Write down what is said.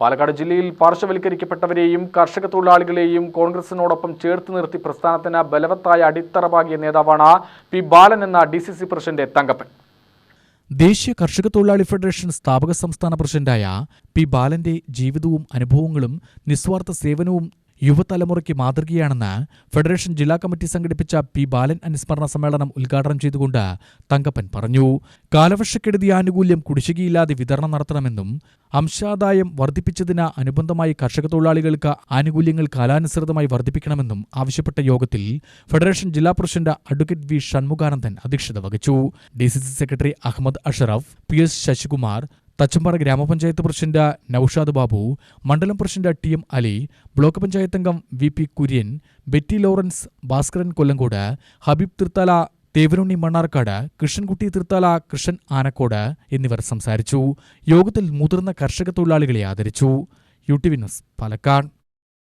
പാലക്കാട് ജില്ലയിൽ പാർശ്വവൽക്കരിക്കപ്പെട്ടവരെയും കർഷക തൊഴിലാളികളെയും കോൺഗ്രസിനോടൊപ്പം ചേർത്ത് നിർത്തി പ്രസ്ഥാനത്തിന് ബലവത്തായ അടിത്തറ പാകിയ നേതാവാണ് പി ബാലൻ എന്ന D C C president Thankappan. ദേശീയ കർഷക തൊഴിലാളി ഫെഡറേഷൻ സ്ഥാപക സംസ്ഥാന പ്രസിഡന്റായ പി ബാലന്റെ ജീവിതവും അനുഭവങ്ങളും നിസ്വാർത്ഥ സേവനവും യുവതലമുറയ്ക്ക് മാതൃകയാണെന്ന് ഫെഡറേഷൻ ജില്ലാ കമ്മിറ്റി സംഘടിപ്പിച്ച പി ബാലൻ അനുസ്മരണ സമ്മേളനം ഉദ്ഘാടനം ചെയ്തുകൊണ്ട് തങ്കപ്പൻ പറഞ്ഞു. കാലവർഷക്കെടുതി ആനുകൂല്യം കുടിശ്ശികയില്ലാതെ വിതരണം നടത്തണമെന്നും അംശാദായം വർദ്ധിപ്പിച്ചതിന് അനുബന്ധമായി കർഷക തൊഴിലാളികൾക്ക് ആനുകൂല്യങ്ങൾ കാലാനുസൃതമായി വർദ്ധിപ്പിക്കണമെന്നും ആവശ്യപ്പെട്ട യോഗത്തിൽ ഫെഡറേഷൻ ജില്ലാ പ്രസിഡന്റ് അഡ്വക്കേറ്റ് വി ഷൺമുഖാനന്ദൻ അധ്യക്ഷത വഹിച്ചു. D secretary Ahammed Ashraf P S Sasikumar Thachampara ഗ്രാമപഞ്ചായത്ത് പ്രസിഡന്റ് നൌഷാദ് ബാബു മണ്ഡലം president T M Ali block panchayat അംഗം V P Kurian Betty Lawrence Bhaskaran Kollengode Habeeb Thrithala Thevarunni Mannarkkad Krishnankutty Thrithala Krishnan Anakkode എന്നിവർ സംസാരിച്ചു. യോഗത്തിൽ മുതിർന്ന കർഷക തൊഴിലാളികളെ ആദരിച്ചു. U T V news Palakkad.